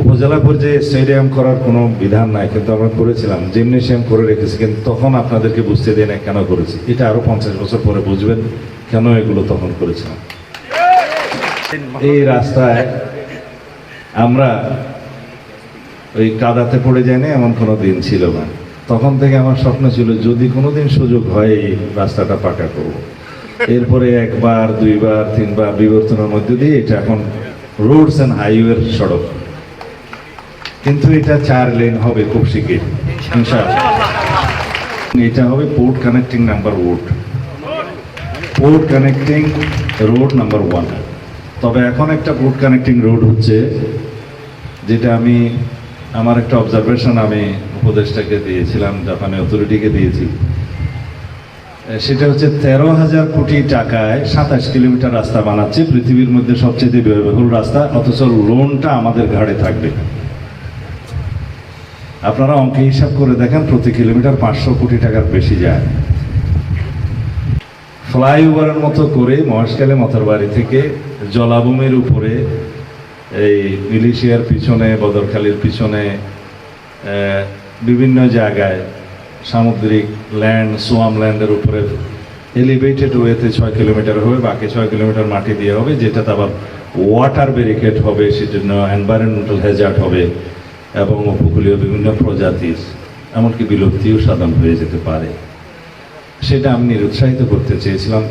উপজেলা পর্যায়ে স্টেডিয়াম করার কোনো বিধান নাই, কিন্তু আমরা করেছিলাম। জিমনেশিয়াম করে রেখেছি, কিন্তু তখন আপনাদেরকে বুঝতে দিই না কেন করেছি। এটা আরও পঞ্চাশ বছর পরে বুঝবেন কেন এগুলো তখন করেছিলাম। এই রাস্তায় আমরা ওই কাদাতে পড়ে যায়নি এমন কোনো দিন ছিল না। তখন থেকে আমার স্বপ্ন ছিল, যদি কোনো দিন সুযোগ হয়, এই রাস্তাটা পাকা করব। এরপরে একবার, দুইবার, তিনবার বিবর্তনের মধ্যে দিয়ে এটা এখন রোডস অ্যান্ড হাইওয়ের সড়ক। কিন্তু এটা চার লেন হবে খুব শিগগির এটা হবে port connecting number road port connecting road number one তবে এখন একটা পোর্ট কানেক্টিং রোড হচ্ছে যেটা আমি আমার একটা অবজারভেশন আমি উপদেষ্টাকে দিয়েছিলাম জাপানি অথরিটিকে দিয়েছি। সেটা হচ্ছে তেরো হাজার কোটি টাকায় সাতাশ কিলোমিটার রাস্তা বানাচ্ছে পৃথিবীর মধ্যে সবচেয়ে ব্যয়বহুল রাস্তা অথচ লোনটা আমাদের ঘাড়ে থাকবে। আপনারা অঙ্কে হিসাব করে দেখেন প্রতি কিলোমিটার পাঁচশো কোটি টাকার বেশি যায়। ফ্লাইওভারের মতো করে মহেশখালী মতরবাড়ি থেকে জলাভূমির উপরে এই মিলিশিয়ার পিছনে, বদরখালীর পিছনে বিভিন্ন জায়গায় সামুদ্রিক ল্যান্ড সোয়াম ল্যান্ডের উপরে এলিভেটেড ওয়েতে ছয় কিলোমিটার হবে, বাকি ছয় কিলোমিটার মাটি দিয়ে হবে, যেটাতে আবার ওয়াটার ব্যারিকেড হবে, সেজন্য এনভায়রনমেন্টাল হ্যাজার্ড হবে। এবং উপকূলীয় বিভিন্ন প্রজাতির এমনকি বিলুপ্তিও সাধন হয়ে যেতে পারে। সেটা আমি নিরুৎসাহিত করতে চেয়েছিলাম।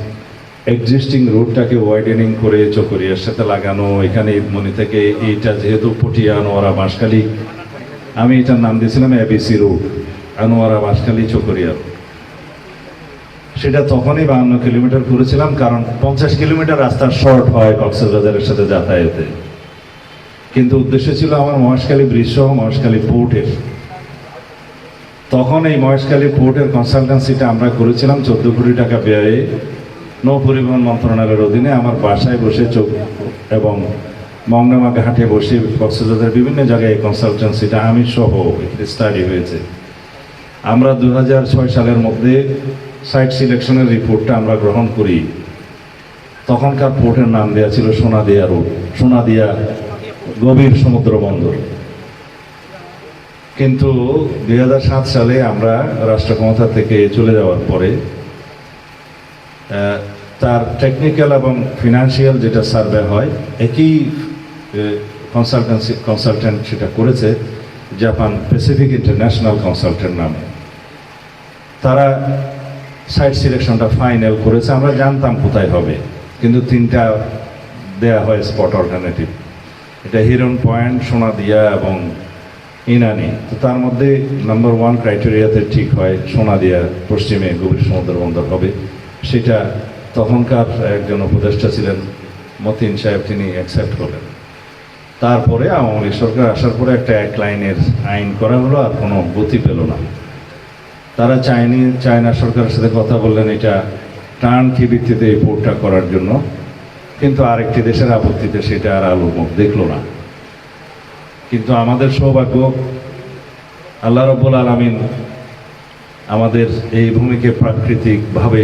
এক্সিস্টিং রোডটাকে ওয়াইডেনিং করে চকরিয়ার সাথে লাগানো, এখানে মনে থেকে এইটা যেহেতু পটিয়া, আনোয়ারা, বাঁশখালি, আমি এটার নাম দিয়েছিলাম এবিসি রোড আনোয়ারা, বাঁশখালী, চকরিয়া। সেটা তখনই বাহান্ন কিলোমিটার করেছিলাম কারণ পঞ্চাশ কিলোমিটার রাস্তা শর্ট হয় কক্সবাজারের সাথে যাতায়াতে। কিন্তু উদ্দেশ্য ছিল আমার মহেশখালী ব্রিজ সহ মহেশখালী পোর্টের। তখন এই মহেশখালী পোর্টের কনসালটেন্সিটা আমরা করেছিলাম চোদ্দ কোটি টাকা ব্যয়ে নৌ পরিবহন মন্ত্রণালয়ের অধীনে। আমার বাসায় বসে চোখ এবং মংনামা ঘাটে বসে কক্সবাজারের বিভিন্ন জায়গায় এই কনসালটেন্সিটা আমি সহ স্টাডি হয়েছে। আমরা দু সালের মধ্যে সাইট সিলেকশনের রিপোর্টটা আমরা গ্রহণ করি। তখনকার পোর্টের নাম দেওয়া ছিল সোনাদিয়া রোড সোনাদিয়া গভীর সমুদ্র বন্দর। কিন্তু দু হাজার সাত সালে আমরা রাষ্ট্র ক্ষমতা থেকে চলে যাওয়ার পরে তার টেকনিক্যাল এবং ফিনান্সিয়াল যেটা সার্ভে হয়, একই কনসালটেন্সি কনসালটেন্ট সেটা করেছে জাপান প্যাসিফিক ইন্টারন্যাশনাল কনসালটেন্ট নামে। তারা সাইট সিলেকশনটা ফাইনাল করেছে, আমরা জানতাম কোথায় হবে, কিন্তু তিনটা দেয়া হয় স্পট অল্টারনেটিভ এটা হিরন পয়েন্ট, সোনাদিয়া এবং ইনানি। তো তার মধ্যে নাম্বার ওয়ান ক্রাইটেরিয়াতে ঠিক হয়, সোনাদিয়া পশ্চিমে গভীর সমুদ্র বন্দর হবে। সেটা তখনকার একজন উপদেষ্টা ছিলেন, মতিন সাহেব, তিনি অ্যাকসেপ্ট করলেন। তারপরে আওয়ামী লীগ সরকার আসার পরে একটা এক লাইনের আইন করা হলো, আর কোনো গতি পেল না। তারা চাইনি, চায়না সরকারের সাথে কথা বললেন এটা টার্ন কি ভিত্তিতে এই পোর্টটা করার জন্য। কিন্তু আরেকটি দেশের আপত্তিতে সেটা আর আলোর মুখ দেখল না। কিন্তু আমাদের সৌভাগ্য, আল্লাহ রব্বুল আলমিন আমাদের এই ভূমিকে প্রাকৃতিকভাবে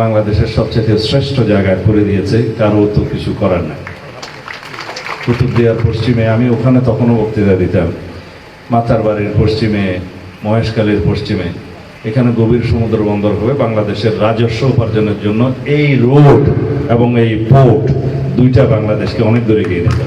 বাংলাদেশের সবচেয়ে শ্রেষ্ঠ জায়গায় করে দিয়েছে কারও তো কিছু করার নাই। কুতুবদিয়ার পশ্চিমে আমি ওখানে তখনও বক্তৃতা দিতাম মাতার বাড়ির পশ্চিমে, মহেশখালীর পশ্চিমে, এখানে গভীর সমুদ্র বন্দর হবে বাংলাদেশের রাজস্ব উপার্জনের জন্য এই রোড এবং এই পোর্ট দুইটা বাংলাদেশকে অনেক দূরে গিয়ে যাবে।